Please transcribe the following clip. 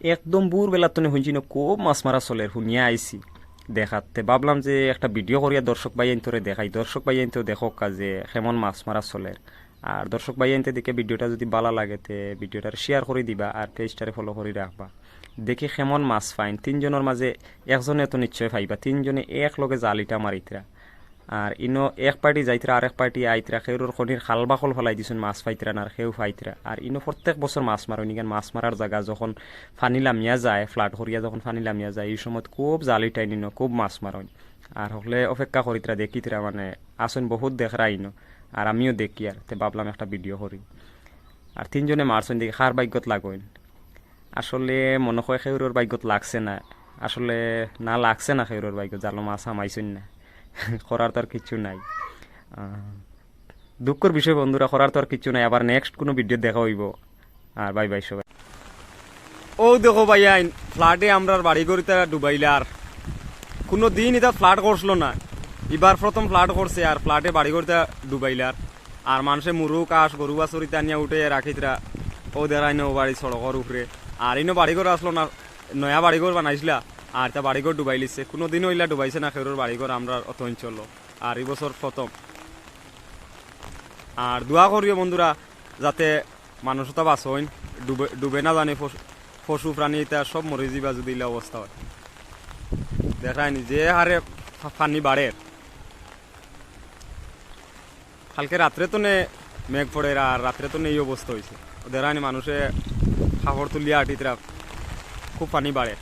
একদম বুর বেলা তো শুনছি না খুব মাছ মারা চলে? শুনিয়া আইছি দেখাতে ভাবলাম যে একটা ভিডিও করিয়া দর্শক ভাই আইনতরে দেখাই। দর্শক ভাই আইনতেও দেখক যে কেমন মাছ মারা চলে। আর দর্শক ভাই আইনতে দেখে ভিডিওটা যদি ভালো লাগে তে ভিডিওটার শেয়ার করে দিবা আর পেজটারে ফলো করে রাখবা দেখি কেমন মাছ ফাইন তিনজনের মাঝে একজনে তো নিশ্চয় পাইবা তিনজনে এক লগে জালিটা মারিতরা আর ইনো এক পার্টি যাইতরা আর এক পার্টি আইতরা সেউর খনির খাল বাকল ফলাই দিছুন মাছ পাইতরা না আর সেও ফাইতরা। আর ইনো প্রত্যেক বছর মাছ মারো নিগান মাছ মারার জায়গা যখন ফানি লামিয়া যায় ফ্লাট করিয়া যখন ফানি লামিয়া যায়, এই সময় খুব জালি টাইন ইনো, খুব মাছ মারন আর হলে অপেক্ষা করিতরা দেখিতরা মানে আসুন বহুত দেখরা ইনো, আর আমিও দেখি আর তে ভাবলাম একটা ভিডিও করি আর তিনজনে মারছেন দেখি খার ভাগ্যত লাগইন আসলে মনে হয় সেউরের ভাগ্যত লাগছে না, আসলে না লাগছে না সেউরের ভাগ্যত, জালো মাছ হামাইছেন না। করার তো আর কিছু নাই। দুঃখর বিষয় বন্ধুরা, করার তো আর কিছু নাই। আবার নেক্সট কোনো ভিডিও দেখা হইব। আর বাই বাই সবাই। ও দেখো ভাই, আইন ফ্লাটে আমরা বাড়ি করিতে ডুবাইলার কোনো দিন এটা ফ্লাট করছিল না। এবার প্রথম ফ্লাট করছে আর ফ্লাটে বাড়ি করতে ডুবাইলার আর। আর মানুষে মুরু কাশ গরু, বাছুরি টানিয়া উঠে রাখিতরা। ও দেখাইনো বাড়ি সড়কর উপরে। আর ইনো বাড়ি ঘর আসলো না, নয়া বাড়ি ঘর বানাইছিলা। আর তা বাড়ি ঘর ডুবাই লিছে। কোনো দিন হইলা ডুবাইছে না খেরোর বাড়ি ঘর আমরা অত অঞ্চল আর এই বছর প্রথম আর দোয়া করিও বন্ধুরা, যাতে মানুষ তো বাঁচইন, ডুবে ডুবে না জানি পশু- প্রাণী এটা সব মরে যাবা যদি ইলা অবস্থা হয়। দেখায়নি যে হারে পানি বাড়ে কালকে রাত্রে তো নে মেঘ পড়ে আর রাত্রে তো নেই অবস্থা হয়েছে দেখায়নি মানুষে খাবার তুলিয়া আটিতরা খুব পানি বাড়ে